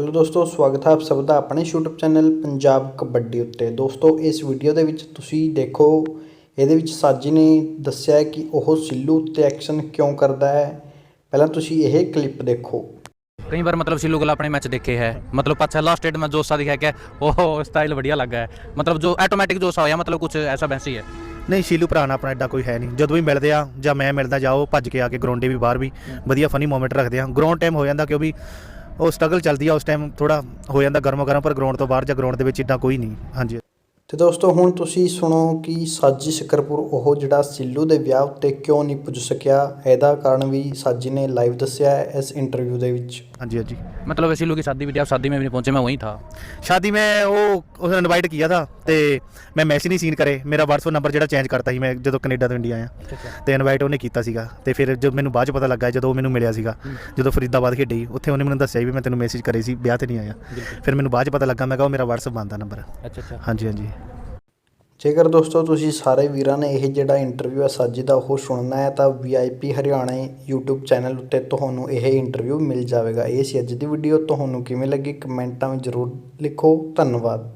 Hello ਦੋਸਤੋ ਸਵਾਗਤ ਹੈ ਆਪ ਸਭ ਦਾ ਆਪਣੇ YouTube ਚੈਨਲ ਪੰਜਾਬ ਕਬੱਡੀ ਉੱਤੇ। ਦੋਸਤੋ ਇਸ ਵੀਡੀਓ ਦੇ ਵਿੱਚ ਤੁਸੀਂ ਦੇਖੋ ਇਹਦੇ ਵਿੱਚ ਸਾਜੀ ਨੇ ਦੱਸਿਆ ਕਿ ਉਹ ਸਿੱਲੂ ਉੱਤੇ ਐਕਸ਼ਨ ਕਿਉਂ ਕਰਦਾ ਹੈ। ਪਹਿਲਾਂ ਤੁਸੀਂ ਇਹ ਕਲਿੱਪ ਦੇਖੋ। ਕਈ ਵਾਰ ਮਤਲਬ ਸਿੱਲੂ ਗਲਾ ਆਪਣੇ ਮੈਚ ਦੇਖੇ ਹੈ। ਮਤਲਬ ਪਛਲਾ ਸਟੇਟ ਮੈਂ ਜੋਸਾ ਦਿਖਾ ਕੇ ਉਹ ਸਟਾਈਲ ਵਧੀਆ ਲੱਗਾ ਹੈ। ਮਤਲਬ ਜੋ ਆਟੋਮੈਟਿਕ ਜੋਸਾ ਹੋਇਆ ਮਤਲਬ ਕੁਝ ਐਸਾ ਵੈਸੀ ਹੈ। ਨਹੀਂ ਸ਼ੀਲੂ ਭਰਾ ਆਪਣਾ ਐਡਾ ਕੋਈ ਹੈ ਨਹੀਂ। ਜਦੋਂ ਵੀ ਮਿਲਦੇ ਆ ਜਾਂ ਮੈਂ ਮਿਲਦਾ ਜਾਓ ਭੱਜ ਕੇ ਆ ਕੇ ਗਰਾਊਂਡੇ ਵੀ ਬਾਹਰ ਵੀ ਵਧੀਆ ਫਨੀ ਮੂਮੈਂਟ ਰੱਖਦੇ ਆ। ਗਰਾਊਂਡ ਟਾਈਮ ਹੋ ਜਾਂਦਾ ਕਿਉਂਕਿ ਉਹ ਸਟਰਗਲ ਚੱਲਦੀ ਆ ਉਸ ਟਾਈਮ ਥੋੜਾ ਹੋ ਜਾਂਦਾ ਗਰਮੋ ਗਰਮ ਪਰ ਗਰਾਊਂਡ ਤੋਂ ਬਾਹਰ ਜਾਂ ਗਰਾਊਂਡ ਦੇ ਵਿੱਚ ਇੱਦਾਂ ਕੋਈ ਨਹੀਂ। ਹਾਂਜੀ। ਤੇ ਦੋਸਤੋ ਹੁਣ ਤੁਸੀਂ ਸੁਣੋ ਕਿ ਸਾਜੀ ਸ਼ਕਰਪੁਰ ਉਹ ਜਿਹੜਾ ਸਿੱਲੂ ਦੇ ਵਿਆਹ ਉੱਤੇ ਕਿਉਂ ਨਹੀਂ ਪੁੱਜ ਸਕਿਆ ਇਹਦਾ ਕਾਰਨ ਵੀ ਸਾਜੀ ਨੇ ਲਾਈਵ ਦੱਸਿਆ ਹੈ ਇਸ ਇੰਟਰਵਿਊ ਦੇ ਵਿੱਚ ਹਾਂਜੀ ਹਾਂਜੀ मतलब सिल्लू की शादी भी थी आप शादी में भी नहीं पहुंचे मैं वहीं था ਸ਼ਾਦੀ ਮੈਂ ਉਹ ਉਸਨੇ ਇਨਵਾਈਟ ਕੀਤਾ ਥਾ ਤੇ ਮੈਂ ਮੈਸੇਜ ਨਹੀਂ ਸੀਨ ਕਰੇ ਮੇਰਾ WhatsApp ਨੰਬਰ ਜਿਹੜਾ ਚੇਂਜ ਕਰਤਾ ਸੀ ਮੈਂ ਜਦੋਂ ਕੈਨੇਡਾ ਤੋਂ ਇੰਡੀਆ ਆਇਆ ਤੇ ਇਨਵਾਈਟ ਉਹਨੇ ਕੀਤਾ ਸੀਗਾ ਤੇ ਫਿਰ ਜਦ ਮੈਨੂੰ ਬਾਅਦ ਚ ਪਤਾ ਲੱਗਾ ਜਦੋਂ ਉਹ ਮੈਨੂੰ ਮਿਲਿਆ ਸੀਗਾ ਜਦੋਂ ਫਰੀਦਾਬਾਦ ਖੇਡੀ ਉੱਥੇ ਉਹਨੇ ਮੈਨੂੰ ਦੱਸਿਆ ਵੀ ਮੈਂ ਤੈਨੂੰ ਮੈਸੇਜ ਕਰੇ ਸੀ ਵਿਆਹ ਤੇ ਨਹੀਂ ਆਇਆ ਫਿਰ ਮੈਨੂੰ ਬਾਅਦ ਚ ਪਤਾ ਲੱਗਾ ਮੈਂ ਕਿਹਾ ਉਹ ਮੇਰਾ WhatsApp ਬੰਦਾ ਨੰਬਰ अच्छा अच्छा ਹਾਂਜੀ ਹਾਂਜੀ ਜੇਕਰ ਦੋਸਤੋ ਤੁਸੀਂ ਸਾਰੇ ਵੀਰਾਂ ਨੇ ਇਹ ਜਿਹੜਾ ਇੰਟਰਵਿਊ ਹੈ ਸਾਜੀ ਦਾ ਉਹ ਸੁਣਨਾ ਹੈ, ਤਾਂ VIP ਹਰਿਆਣਾ YouTube ਚੈਨਲ ਉੱਤੇ ਤੁਹਾਨੂੰ ਇਹ ਇੰਟਰਵਿਊ ਮਿਲ ਜਾਵੇਗਾ। ਇਹ ਸੀ ਅੱਜ ਦੀ ਵੀਡੀਓ ਤੁਹਾਨੂੰ ਕਿਵੇਂ ਲੱਗੀ? ਕਮੈਂਟਾਂ ਵਿੱਚ ਜ਼ਰੂਰ ਲਿਖੋ। ਧੰਨਵਾਦ।